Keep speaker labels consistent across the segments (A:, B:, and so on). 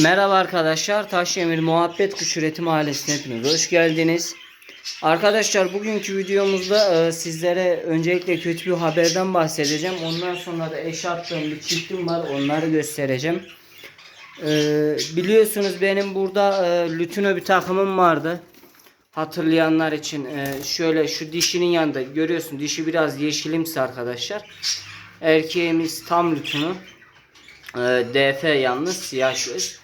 A: Merhaba arkadaşlar. Taşyemir Muhabbet Kuş Üretimi Ailesi'ne hepiniz hoş geldiniz. Arkadaşlar bugünkü videomuzda e, sizlere öncelikle kötü bir haberden bahsedeceğim. Ondan sonra da eş attığım bir çiftim var. Onları göstereceğim. E, biliyorsunuz benim burada e, Lütino bir takımım vardı. Hatırlayanlar için e, şöyle şu dişinin yanında görüyorsun dişi biraz yeşilimsi arkadaşlar. Erkeğimiz tam Lütino. E, DF yalnız siyah göz.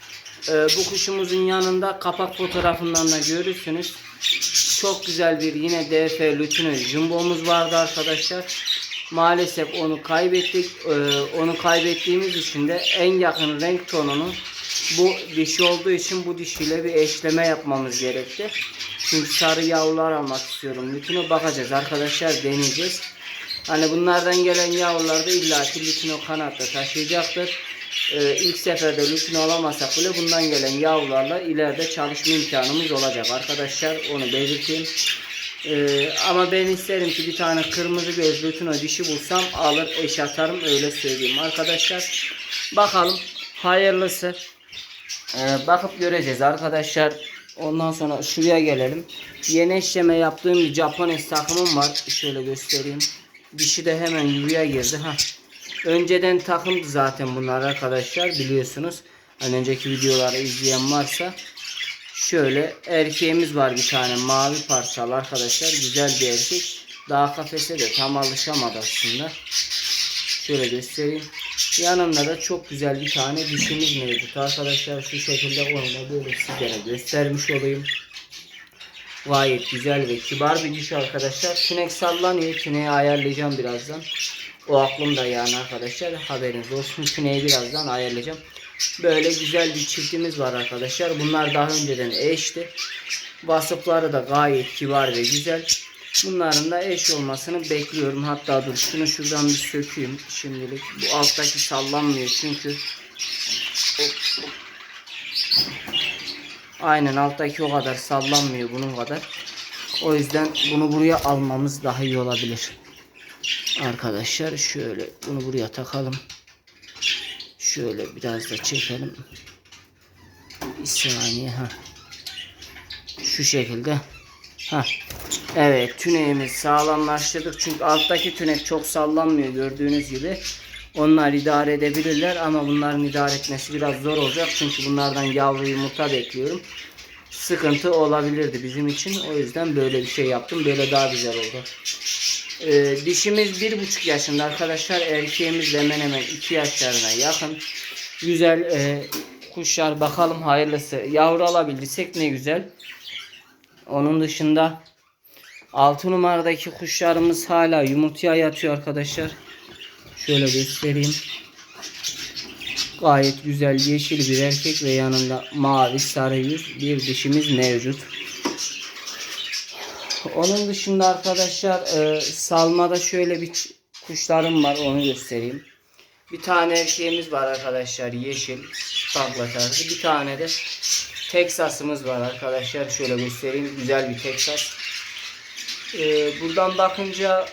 A: E, bu kuşumuzun yanında kapak fotoğrafından da görürsünüz. Çok güzel bir yine DF Lütino jumbomuz vardı arkadaşlar. Maalesef onu kaybettik. E, onu kaybettiğimiz için de en yakın renk tonunu bu dişi olduğu için bu dişiyle bir eşleme yapmamız gerekti. Çünkü sarı yavrular almak istiyorum. Lütino bakacağız arkadaşlar deneyeceğiz. Hani bunlardan gelen yavrular da illaki Lütino kanatta taşıyacaktır. Ee, ilk seferde Lütino alamazsak bile bundan gelen yavrularla ileride çalışma imkanımız olacak arkadaşlar. Onu belirteyim. Ee, ama ben isterim ki bir tane kırmızı göz Lütino dişi bulsam alır eş atarım öyle söyleyeyim arkadaşlar. Bakalım hayırlısı. Ee, bakıp göreceğiz arkadaşlar. Ondan sonra şuraya gelelim. Yeni eşleme yaptığım bir Japones takımım var. Şöyle göstereyim. Dişi de hemen yuvaya girdi. Ha. Önceden takımdı zaten bunlar arkadaşlar biliyorsunuz. Hani önceki videoları izleyen varsa. Şöyle erkeğimiz var bir tane mavi parçalı arkadaşlar. Güzel bir erkek. Daha kafese de tam alışamadı aslında. Şöyle göstereyim. Yanında da çok güzel bir tane dişimiz mevcut arkadaşlar. Şu şekilde onu da böyle sizlere göstermiş olayım. Gayet güzel ve kibar bir diş arkadaşlar. Tünek sallanıyor. Tüneyi ayarlayacağım birazdan. O aklımda yani arkadaşlar. Haberiniz olsun. Tüneyi birazdan ayarlayacağım. Böyle güzel bir çiftimiz var arkadaşlar. Bunlar daha önceden eşti. Vasıfları da gayet kibar ve güzel. Bunların da eş olmasını bekliyorum. Hatta dur şunu şuradan bir sökeyim şimdilik. Bu alttaki sallanmıyor çünkü. Aynen alttaki o kadar sallanmıyor bunun kadar. O yüzden bunu buraya almamız daha iyi olabilir. Arkadaşlar şöyle bunu buraya takalım. Şöyle biraz da çekelim. Bir saniye ha. Şu şekilde. Ha. Evet tüneyimiz sağlamlaştırdık. Çünkü alttaki tünek çok sallanmıyor gördüğünüz gibi. Onlar idare edebilirler ama bunların idare etmesi biraz zor olacak. Çünkü bunlardan yavru yumurta bekliyorum. Sıkıntı olabilirdi bizim için. O yüzden böyle bir şey yaptım. Böyle daha güzel oldu. Ee, dişimiz bir buçuk yaşında arkadaşlar. Erkeğimiz de hemen hemen iki yaşlarına yakın. Güzel e, kuşlar bakalım hayırlısı. Yavru alabildiysek ne güzel. Onun dışında 6 numaradaki kuşlarımız hala yumurtaya yatıyor arkadaşlar. Şöyle göstereyim. Gayet güzel yeşil bir erkek ve yanında mavi sarı yüz bir dişimiz mevcut. Onun dışında arkadaşlar e, salmada şöyle bir kuşlarım var onu göstereyim. Bir tane erkeğimiz var arkadaşlar yeşil takla tarzı. Bir tane de Texas'ımız var arkadaşlar. Şöyle göstereyim. Güzel bir Texas. Ee, buradan bakınca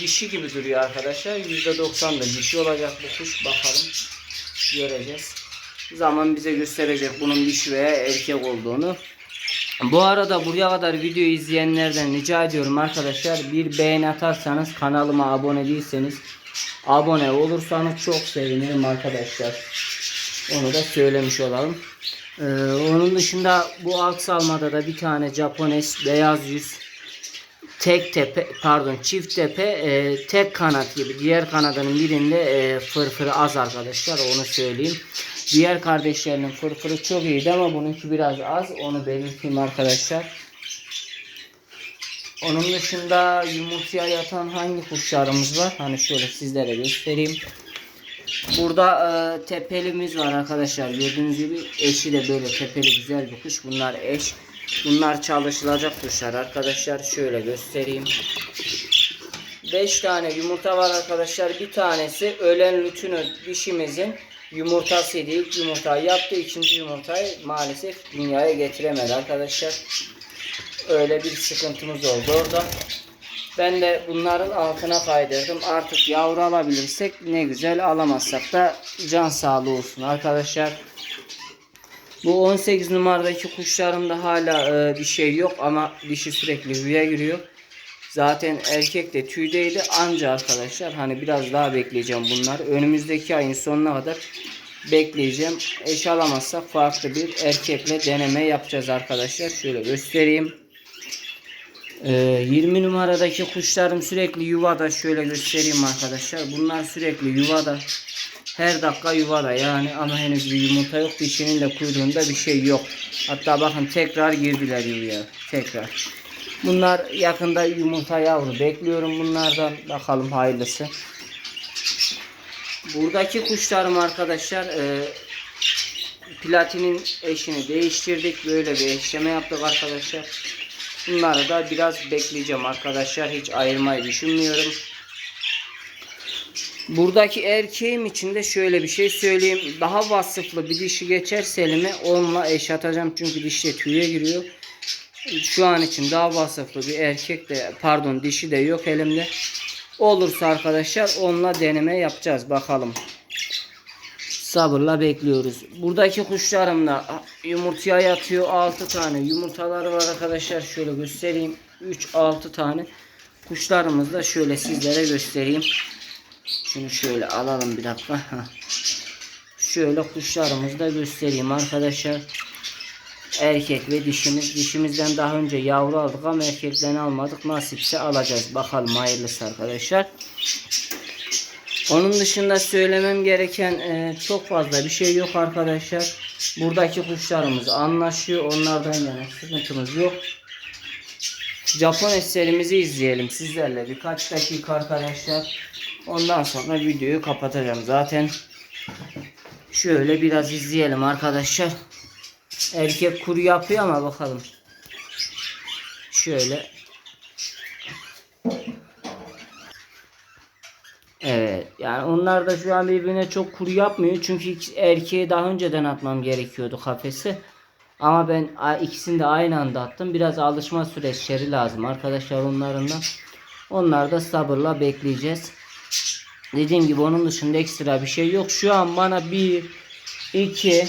A: dişi gibi duruyor arkadaşlar. %90 da dişi olacak bu kuş. Bakalım. Göreceğiz. Zaman bize gösterecek bunun dişi veya erkek olduğunu. Bu arada buraya kadar video izleyenlerden rica ediyorum arkadaşlar. Bir beğeni atarsanız kanalıma abone değilseniz abone olursanız çok sevinirim arkadaşlar. Onu da söylemiş olalım. Ee, onun dışında bu alt salmada da bir tane Japones beyaz yüz tek tepe pardon çift tepe e, tek kanat gibi diğer kanadının birinde e, fırfırı az arkadaşlar onu söyleyeyim. Diğer kardeşlerinin fırfırı çok iyiydi ama bununki biraz az onu belirteyim arkadaşlar. Onun dışında yumurtaya yatan hangi kuşlarımız var? Hani şöyle sizlere göstereyim. Burada e, tepelimiz var arkadaşlar. Gördüğünüz gibi eşi de böyle tepeli güzel bir kuş. Bunlar eş. Bunlar çalışılacak kuşlar arkadaşlar. Şöyle göstereyim. 5 tane yumurta var arkadaşlar. Bir tanesi ölen lütünü dişimizin yumurtasıydı. İlk yumurtayı yaptı. ikinci yumurtayı maalesef dünyaya getiremedi arkadaşlar. Öyle bir sıkıntımız oldu orada. Ben de bunların altına kaydırdım. Artık yavru alabilirsek ne güzel alamazsak da can sağlığı olsun arkadaşlar. Bu 18 numaradaki kuşlarımda hala e, bir şey yok ama dişi sürekli rüya giriyor. Zaten erkek de tüydeydi anca arkadaşlar hani biraz daha bekleyeceğim bunlar. Önümüzdeki ayın sonuna kadar bekleyeceğim. Eş alamazsak farklı bir erkekle deneme yapacağız arkadaşlar. Şöyle göstereyim. Ee, 20 numaradaki kuşlarım sürekli yuvada. Şöyle göstereyim arkadaşlar. Bunlar sürekli yuvada. Her dakika yuvada yani ama henüz bir yumurta yok. Dişinin de kuyruğunda bir şey yok. Hatta bakın tekrar girdiler yuvaya. Tekrar. Bunlar yakında yumurta yavru. Bekliyorum bunlardan. Bakalım hayırlısı. Buradaki kuşlarım arkadaşlar e, platinin eşini değiştirdik. Böyle bir eşleme yaptık arkadaşlar. Bunları da biraz bekleyeceğim arkadaşlar. Hiç ayırmayı düşünmüyorum. Buradaki erkeğim için de şöyle bir şey söyleyeyim. Daha vasıflı bir dişi geçerse elime onunla eş atacağım. Çünkü dişle tüye giriyor. Şu an için daha vasıflı bir erkek de pardon dişi de yok elimde. Olursa arkadaşlar onunla deneme yapacağız bakalım. Sabırla bekliyoruz. Buradaki kuşlarım da yumurtaya yatıyor 6 tane yumurtaları var arkadaşlar. Şöyle göstereyim. 3-6 tane kuşlarımız da şöyle sizlere göstereyim. Şunu şöyle alalım bir dakika. Şöyle kuşlarımızı da göstereyim arkadaşlar. Erkek ve dişimiz. Dişimizden daha önce yavru aldık ama erkeklerini almadık. Nasipse alacağız. Bakalım hayırlısı arkadaşlar. Onun dışında söylemem gereken e, çok fazla bir şey yok arkadaşlar. Buradaki kuşlarımız anlaşıyor. Onlardan yana sıkıntımız yok. Japon eserimizi izleyelim sizlerle birkaç dakika arkadaşlar. Ondan sonra videoyu kapatacağım. Zaten şöyle biraz izleyelim arkadaşlar. Erkek kuru yapıyor ama bakalım. Şöyle. Evet. Yani onlar da şu an birbirine çok kuru yapmıyor. Çünkü erkeği daha önceden atmam gerekiyordu kafesi. Ama ben ikisini de aynı anda attım. Biraz alışma süreçleri lazım arkadaşlar onların da. Onlar da sabırla bekleyeceğiz. Dediğim gibi onun dışında ekstra bir şey yok. Şu an bana 1, 2,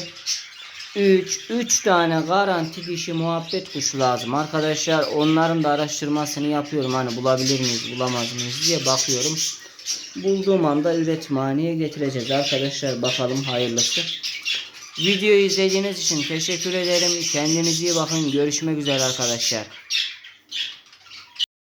A: 3, 3 tane garanti dişi muhabbet kuşu lazım. Arkadaşlar onların da araştırmasını yapıyorum. Hani bulabilir miyiz bulamaz mıyız diye bakıyorum. Bulduğum anda üretim haneye getireceğiz arkadaşlar. Bakalım hayırlısı. Videoyu izlediğiniz için teşekkür ederim. Kendinize iyi bakın. Görüşmek üzere arkadaşlar.